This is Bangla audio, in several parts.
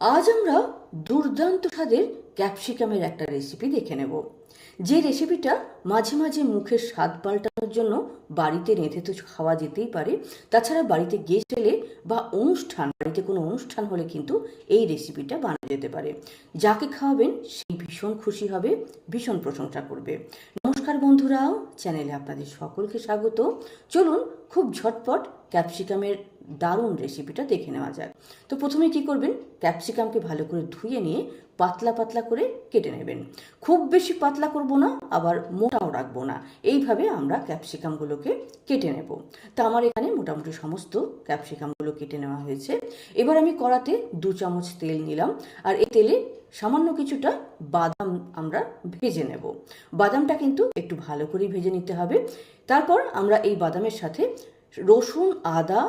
আজ আমরা দুর্দান্ত স্বাদের ক্যাপসিকামের একটা রেসিপি দেখে নেব। যে রেসিপিটা মাঝে মাঝে মুখের স্বাদ পাল্টানোর জন্য বাড়িতে রেঁধে তো খাওয়া যেতেই পারে, তাছাড়া বাড়িতে গেস্ট বা অনুষ্ঠান, বাড়িতে কোনো অনুষ্ঠান হলে কিন্তু এই রেসিপিটা বানানো যেতে পারে। যাকে খাওয়াবেন সেই ভীষণ খুশি হবে, ভীষণ প্রশংসা করবে। নমস্কার বন্ধুরাও চ্যানেলে আপনাদের সকলকে স্বাগত। চলুন খুব ঝটপট ক্যাপসিকামের দারুণ রেসিপিটা দেখে নেওয়া যাক। তো প্রথমে কি করবেন? ক্যাপসিকামকে ভালো করে ধুয়ে নিয়ে পাতলা পাতলা করে কেটে নেবেন। খুব বেশি পাতলা করব না, আবার মোটাও রাখব না। এইভাবে আমরা ক্যাপসিকামগুলোকে কেটে নেব। তা আমার এখানে মোটামুটি সমস্ত ক্যাপসিকামগুলো কেটে নেওয়া হয়েছে। এবার আমি কড়াতে দু চামচ তেল নিলাম, আর এই তেলে সামান্য কিছুটা বাদাম আমরা ভেজে নেব। বাদামটা কিন্তু একটু ভালো করে ভেজে নিতে হবে। তারপর আমরা এই বাদামের সাথে রসুন, আদা,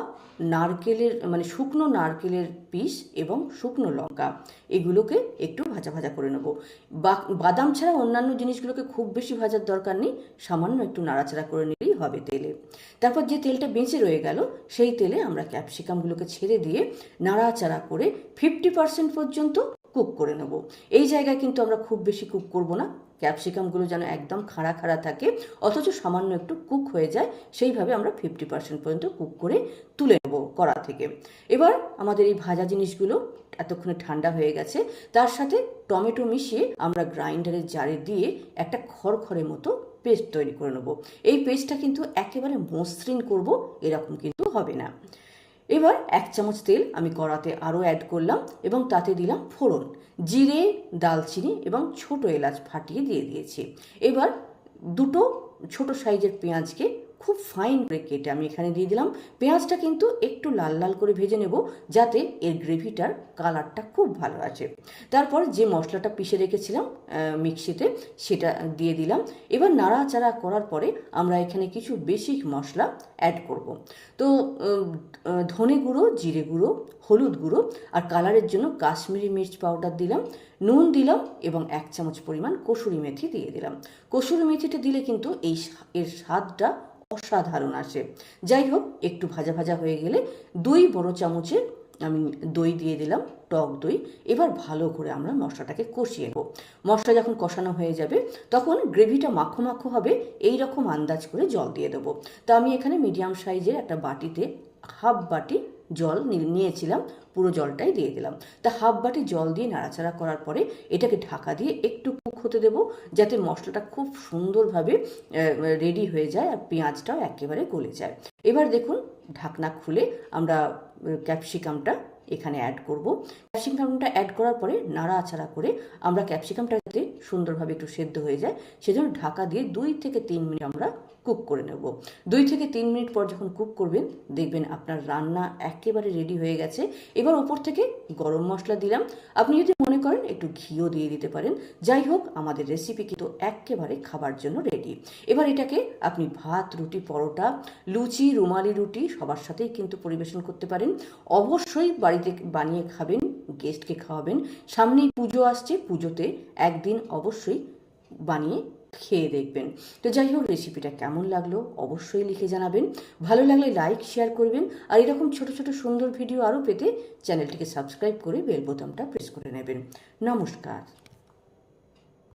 নারকেলের মানে শুকনো নারকেলের পিস এবং শুকনো লঙ্কা। এগুলোকে একটু ভাজা ভাজা করে নেব। বাদাম ছাড়া অন্যান্য জিনিসগুলোকে খুব বেশি ভাজার দরকার নেই। সামান্য একটু নাড়াচাড়া করে নিলেই হবে তেলে। তারপর যে তেলটা বেঁচে রয়ে গেল, সেই তেলে আমরা ক্যাপসিকামগুলোকে ছেড়ে দিয়ে নাড়াচাড়া করে ফিফটি পার্সেন্ট পর্যন্ত কুক করে নেব। এই জায়গায় কিন্তু আমরা খুব বেশি কুক করব না। ক্যাপসিকামগুলো যেন একদম খাড়া খাড়া থাকে, অথচ সামান্য একটু কুক হয়ে যায়, সেইভাবে আমরা ফিফটি পার্সেন্ট পর্যন্ত কুক করে তুলে নেব কড়া থেকে। এবার আমাদের এই ভাজা জিনিসগুলো এতক্ষণে ঠান্ডা হয়ে গেছে। তার সাথে টমেটো মিশিয়ে আমরা গ্রাইন্ডারের জারে দিয়ে একটা খড়খড়ের মতো পেস্ট তৈরি করে নেব। এই পেস্টটা কিন্তু একেবারে মসৃণ করব, এরকম কিন্তু হবে না। এবার এক চামচ তেল আমি কড়াতে আরও অ্যাড করলাম এবং তাতে দিলাম ফোড়ন। জিরে, দালচিনি এবং ছোট এলাচ ফাটিয়ে দিয়ে দিয়েছি। এবার দুটো ছোট সাইজের পেঁয়াজকে খুব ফাইন করে কেটে আমি এখানে দিয়ে দিলাম। পেঁয়াজটা কিন্তু একটু লাল লাল করে ভেজে নেব যাতে এর গ্রেভিটার কালারটা খুব ভালো আছে তারপর যে মশলাটা পিষে রেখেছিলাম মিক্সিতে, সেটা দিয়ে দিলাম। এবার নাড়াচাড়া করার পরে আমরা এখানে কিছু বেসিক মশলা অ্যাড করব। তো ধনে গুঁড়ো, জিরে গুঁড়ো, হলুদ গুঁড়ো আর কালারের জন্য কাশ্মীরি মির্চ পাউডার দিলাম, নুন দিলাম এবং এক চামচ পরিমাণ কসুরি মেথি দিয়ে দিলাম। কসুরি মেথিটা দিলে কিন্তু এই এর স্বাদটা অসাধারণ আসে। যাই হোক, একটু ভাজা ভাজা হয়ে গেলে দুই বড় চামচের, আমি দই দিয়ে দিলাম, টক দই। এবার ভালো করে আমরা মশলাটাকে কষিয়ে নেব। মশলা যখন কষানো হয়ে যাবে, তখন গ্রেভিটা মাখো মাখো হবে এই রকম আন্দাজ করে জল দিয়ে দেবো। তা আমি এখানে মিডিয়াম সাইজের একটা বাটিতে, হাফ বাটি জল নিয়েছিলাম, পুরো জলটাই দিয়ে দিলাম। তা হাফ বাটি জল দিয়ে নাড়াচাড়া করার পরে এটাকে ঢাকা দিয়ে একটু কুক হতে দেব, যাতে মশলাটা খুব সুন্দরভাবে রেডি হয়ে যায় আর পেঁয়াজটাও একেবারে গলে যায়। এবার দেখুন, ঢাকনা খুলে আমরা ক্যাপসিকামটা এখানে অ্যাড করব। ক্যাপসিকামটা অ্যাড করার পরে নাড়াচাড়া করে আমরা ক্যাপসিকামটা যাতে সুন্দরভাবে একটু সেদ্ধ হয়ে যায়, সেজন্য ঢাকা দিয়ে দুই থেকে তিন মিনিট আমরা কুক করে নেব। দুই থেকে তিন মিনিট পর যখন কুক করবেন, দেখবেন আপনার রান্না একেবারে রেডি হয়ে গেছে। এবার ওপর থেকে গরম মশলা দিলাম। আপনি যদি মনে করেন একটু ঘিও দিয়ে দিতে পারেন, যাই হোক, আমাদের রেসিপি কিন্তু একেবারে খাবার জন্য রেডি এবার এটাকে আপনি ভাত, রুটি, পরোটা, লুচি, রুমালি রুটি সবার সাথেই কিন্তু পরিবেশন করতে পারেন। অবশ্যই বাড়িতে বানিয়ে খাবেন গেস্টকে খাওয়াবেন। সামনেই পুজো আসছে, পুজোতে একদিন অবশ্যই বানিয়ে খেয়ে দেখবেন। তো যাই হোক রেসিপিটা কেমন লাগল অবশ্যই লিখে জানাবেন। ভালো লাগলে লাইক শেয়ার করবেন। আর এরকম ছোট ছোট, সুন্দর ভিডিও আরও পেতে চ্যানেলটিকে সাবস্ক্রাইব করে বেল বোতামটা প্রেস করে নেবেন। নমস্কার।